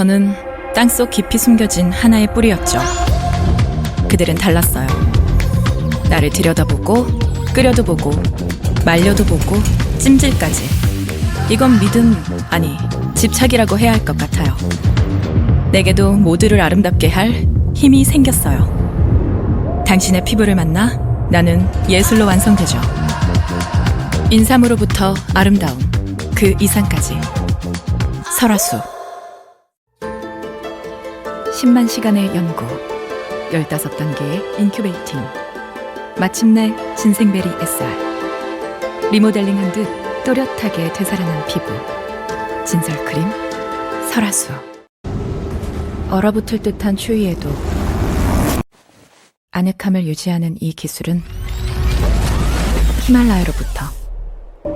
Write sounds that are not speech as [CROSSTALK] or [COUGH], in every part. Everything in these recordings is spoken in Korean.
저는 땅속 깊이 숨겨진 하나의 뿌리였죠. 그들은 달랐어요. 나를 들여다보고, 끓여도 보고, 말려도 보고, 찜질까지. 이건 믿음, 아니, 집착이라고 해야 할 것 같아요. 내게도 모두를 아름답게 할 힘이 생겼어요. 당신의 피부를 만나 나는 예술로 완성되죠. 인삼으로부터 아름다움, 그 이상까지. 설화수. 10만 시간의 연구, 15단계의 인큐베이팅. 마침내 진생베리 SR. 리모델링한 듯 또렷하게 되살아난 피부. 진설 크림, 설화수. 얼어붙을 듯한 추위에도 아늑함을 유지하는 이 기술은 히말라야로부터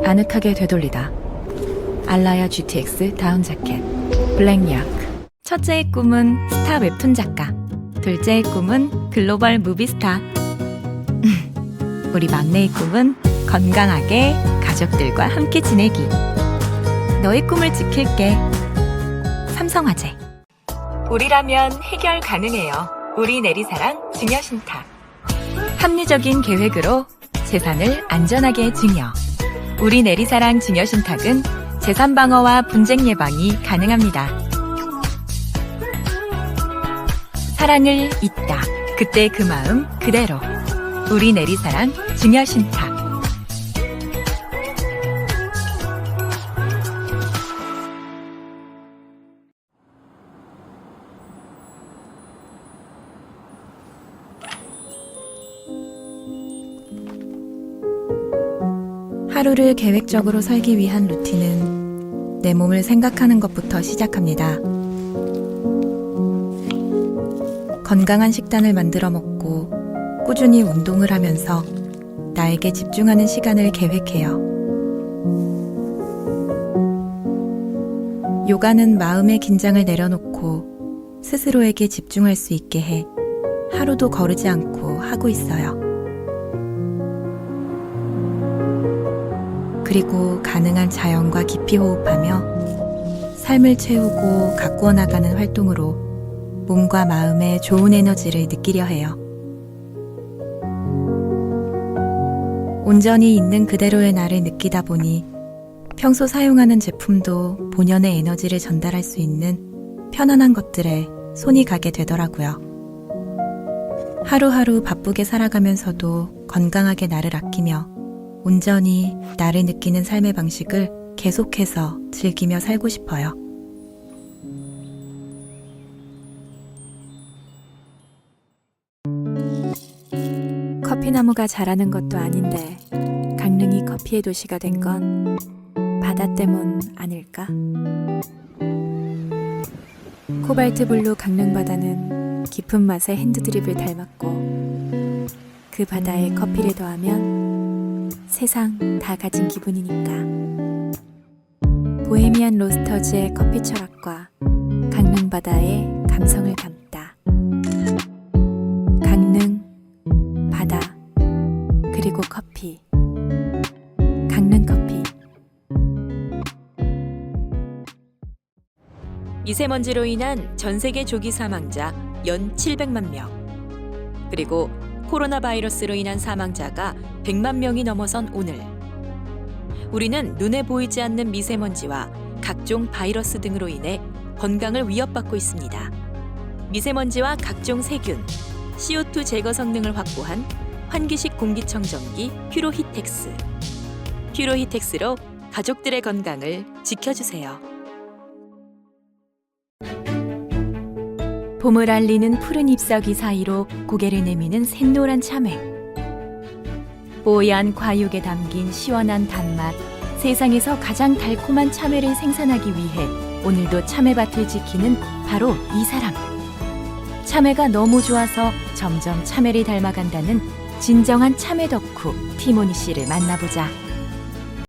아늑하게 되돌리다. 알라야 GTX 다운 자켓, 블랙야크. 첫째의 꿈은 스타 웹툰 작가. 둘째의 꿈은 글로벌 무비스타. [LAUGHS] 우리 막내의 꿈은 건강하게 가족들과 함께 지내기. 너의 꿈을 지킬게. 삼성화재. 우리라면 해결 가능해요. 우리 내리사랑 증여신탁. 합리적인 계획으로 재산을 안전하게 증여. 우리 내리사랑 증여신탁은 재산 방어와 분쟁 예방이 가능합니다. 사랑을 잇다. 그때 그 마음 그대로. 우리 내리사랑 증여신탁. 하루를 계획적으로 살기 위한 루틴은 내 몸을 생각하는 것부터 시작합니다. 건강한 식단을 만들어 먹고 꾸준히 운동을 하면서 나에게 집중하는 시간을 계획해요. 요가는 마음의 긴장을 내려놓고 스스로에게 집중할 수 있게 해 하루도 거르지 않고 하고 있어요. 그리고 가능한 자연과 깊이 호흡하며 삶을 채우고 가꾸어 나가는 활동으로 몸과 마음의 좋은 에너지를 느끼려 해요. 온전히 있는 그대로의 나를 느끼다 보니 평소 사용하는 제품도 본연의 에너지를 전달할 수 있는 편안한 것들에 손이 가게 되더라고요. 하루하루 바쁘게 살아가면서도 건강하게 나를 아끼며 온전히 나를 느끼는 삶의 방식을 계속해서 즐기며 살고 싶어요. 커피나무가 자라는 것도 아닌데 강릉이 커피의 도시가 된 건 바다 때문 아닐까? 코발트 블루 강릉 바다는 깊은 맛의 핸드드립을 닮았고 그 바다에 커피를 더하면 세상 다 가진 기분이니까. 보헤미안 로스터즈의 커피 철학과 강릉 바다의 감성을 담 강릉 커피. 미세먼지로 인한 전 세계 조기 사망자 연 700만 명. 그리고 코로나 바이러스로 인한 사망자가 100만 명이 넘어선 오늘. 우리는 눈에 보이지 않는 미세먼지와 각종 바이러스 등으로 인해 건강을 위협받고 있습니다. 미세먼지와 각종 세균, CO2 제거 성능을 확보한 환기식 공기청정기 퓨로히텍스. 퓨로히텍스로 가족들의 건강을 지켜주세요. 봄을 알리는 푸른 잎사귀 사이로 고개를 내미는 샛노란 참외. 뽀얀 과육에 담긴 시원한 단맛, 세상에서 가장 달콤한 참외를 생산하기 위해 오늘도 참외밭을 지키는 바로 이 사람. 참외가 너무 좋아서 점점 참외를 닮아간다는 진정한 참외 덕후 티모니 씨를 만나보자.